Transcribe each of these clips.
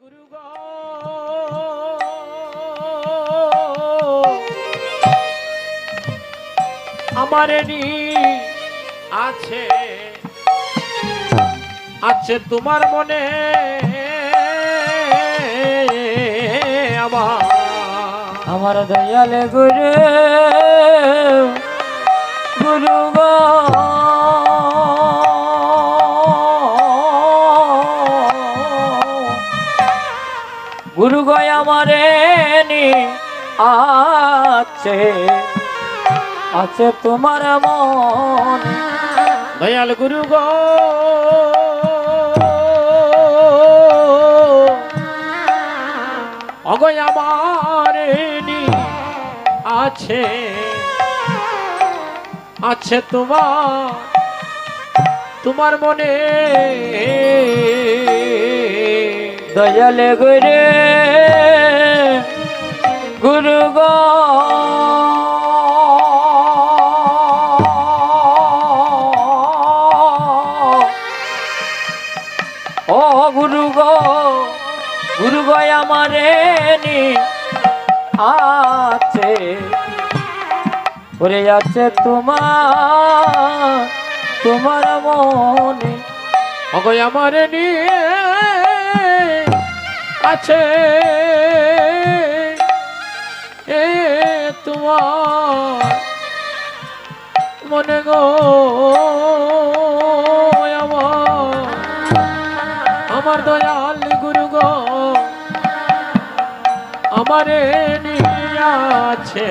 গুরু আছে আছে তোমার মনে আমার। আমার দয়াল গুরু গুরু গো গুরু গো আমারে নি আছে আছে তোমার মন। দয়াল গুরু গো আমার নি আছে আছে তোমার তোমার মনে দয়াল গুরু গুরু গো। ও গুরু গো গুরু গো আমারে নি আছে। ওরে আছে তোমার তোমার মনে। আমার নি আছে। এ তোমার মনে গো আমার দয়াল গুরু গো আমারে আছে।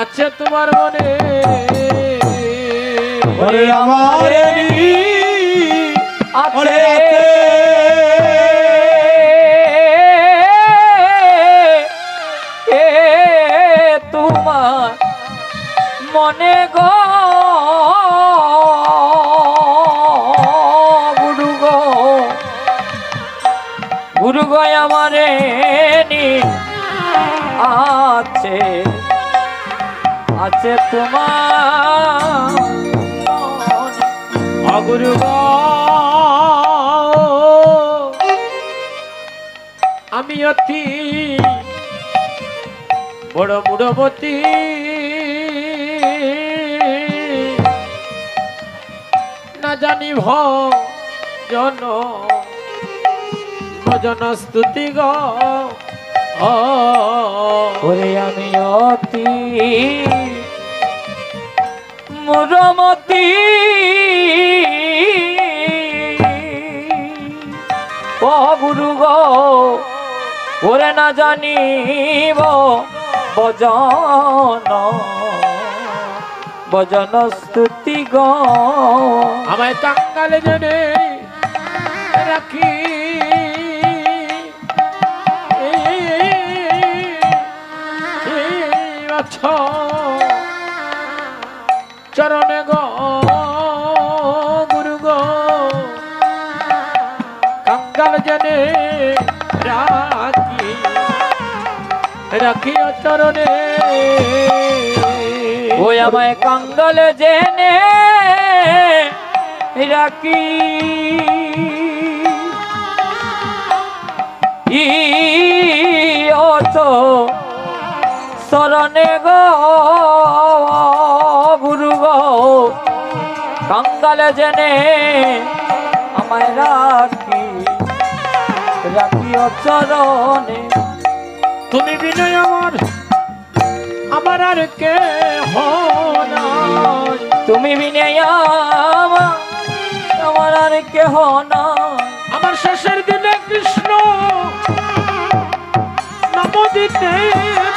আছে তোমার মনে। আমার ওরে মনে গো গুরু গো গুরু গো আমারে নি আছে আছে তোমার। অগুরু আমি অতি বড় মুড়বতী জানি জন ভজন স্তুতি গ। ওরে আমি অতি মুরমতি। ও গুরু গো, ওরে না জানিব বজন বজন স্তুতি গো। আমায় কাঙ্গালে জেনে রাখি। চরণে গ, গুরু গো। কাঙ্গাল জেনে রাখি রাখি চরণে। ওই আমায় কাঙ্গল জেনে রাখি। অত শরণে গো, গুরু গো, কাঙ্গাল জেনে আমায় রাখি রাখি চরণে। তুমি বিনয় আমার আমার আর কে নাই তুমি বিনয় আমার আমার আর কেহ না। আমার শেষের দিনে কৃষ্ণ নম দিতে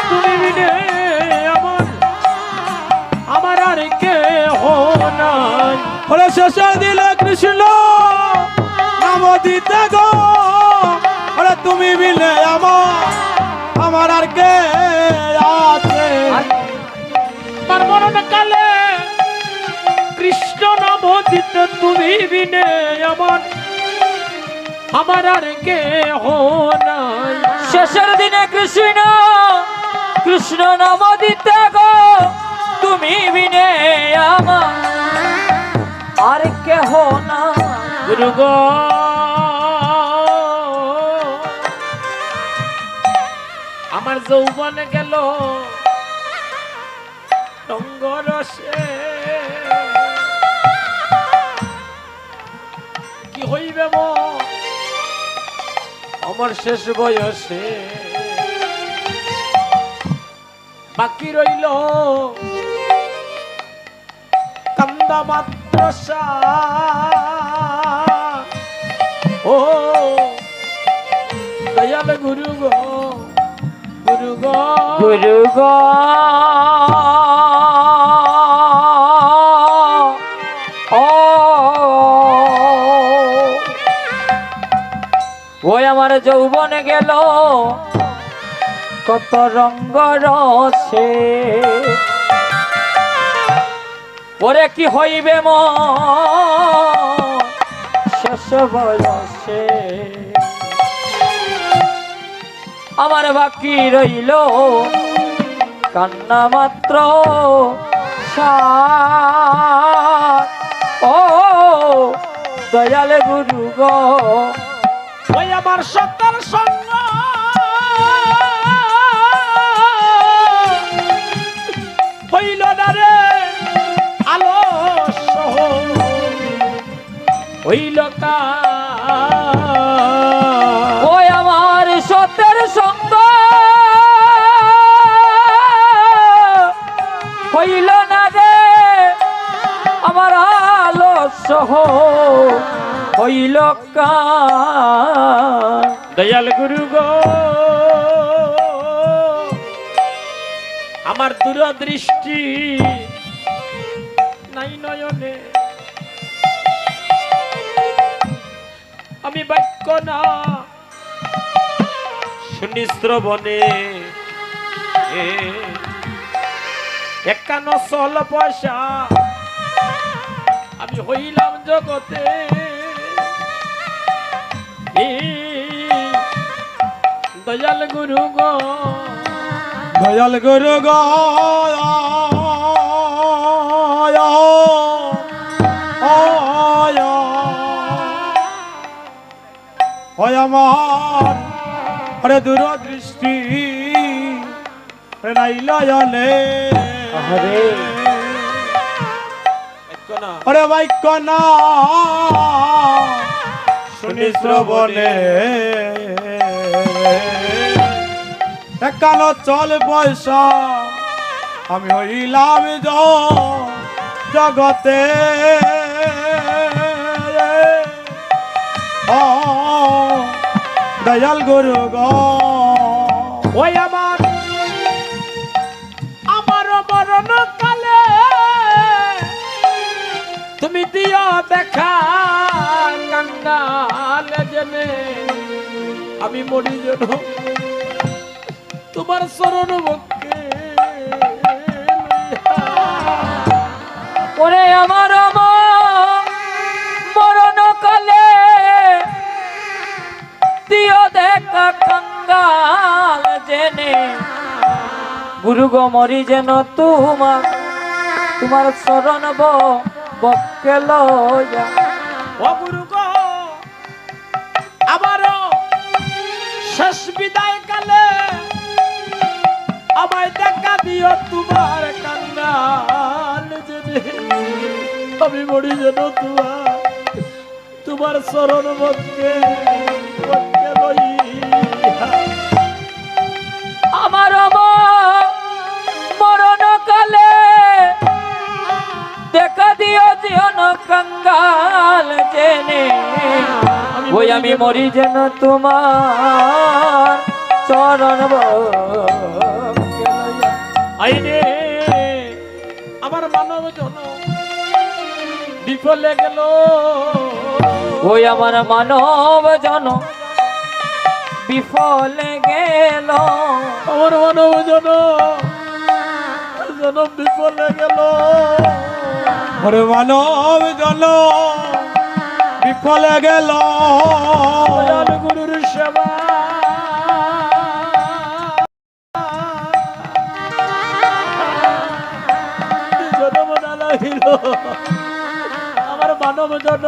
তুমি বিনে আমার আমার আর কে নাই। ওরে শেষ দিল কৃষ্ণ নাম দিতে গো তুমি বিনে আমার আমার আর কে চিত্র তুমি বিনে আমার আমার আর কে হো না শেষের দিনে কৃষ্ণ কৃষ্ণ নাম দিতে গো, তুমি বিনে আমার। আর কে হো না গুরু গো আমার যৌবন গেল রঙ্গরসে হইবে আমার শেষ বয়সে। বাকি রইল কান্দা মাত্র ও, দয়াল গুরু গো গুরু গো। গুরু গো। গেল। কত রঙ্গ রসে। ওরে কি হইবে ম? শেষ বয়সে। আমার বাকি রইল। কান্না মাত্র। ও, দয়াল গুরু গো। আমার সত্তার সঙ্গ হইল না রে। আলো সহ হইল কা ওই আমার সত্যের সঙ্গ। হইল না রে। আমার আলো সহ হইল দয়াল গুরু গো। আমার দূরদৃষ্টি নাই নয়নে। আমি বাক্য না। শুনি শ্রবণে। এ, একান্ন সল পয়সা। আমি হইলাম জগতে। দয়াল গুরু গো। দয়াল গুরু আমার আরে দূরদৃষ্টি নাই আরে বাক্য না। শুনি শ্রবণে। একানো চল পয়সা আমি হইলাম জগতে। দয়াল গুরু গো। ওই আমার আমার মরণ কালে তুমি দিও দেখা কাঙ্গাল জেনে আমি মরি যেন। তোমার শরণ বক্ষে। ওরে আমার মরণ কালে দিও দেখা কঙ্গাল জেনে গুরু গো মরি যেন তোমার তোমার শরণ বকে লয়া ও গুরু তোমার কান্নাল জেনে আমি মরি যেন তোমার তোমার শরণ লইয়া আমার মরণ কালে দেখা দিও জীবন কঙ্গাল জেনে ওই আমি মরি যেন তোমার চরণ আমার মানব জন বিফলে গেল। ওই আমার মানব জন বিফলে গেল। আমার মানব জন জন বিফলে গেল। ওরে মানব জন বিফলে গেল। গুরুর সেবা। আমার মানব জন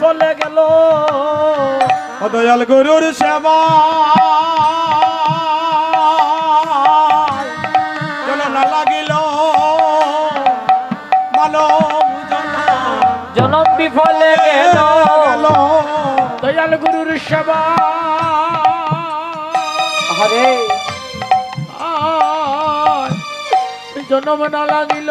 চলে গেল। দয়াল গরুর সেবা। জনম বিফলে দয়াল গুরুর সেবা। হরে জনম না লাগিল।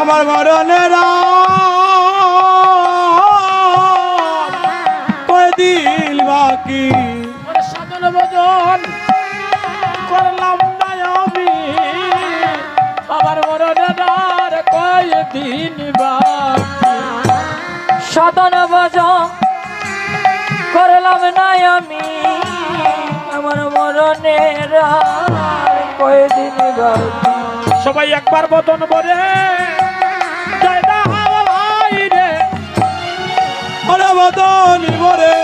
আমার মরণের দিল বাকি? সাধন ভজন করলাম না আমি। আমার মরণের কয়দিন সাধন ভজন করলাম না আমি। আমার মরণের সবাই একবার বতন বলে জয় দা হাওয়া ভাই রে। আরে বতন বলে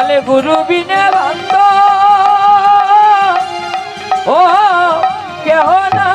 জালে গুরু বিনে ভান্ত ও কেহ না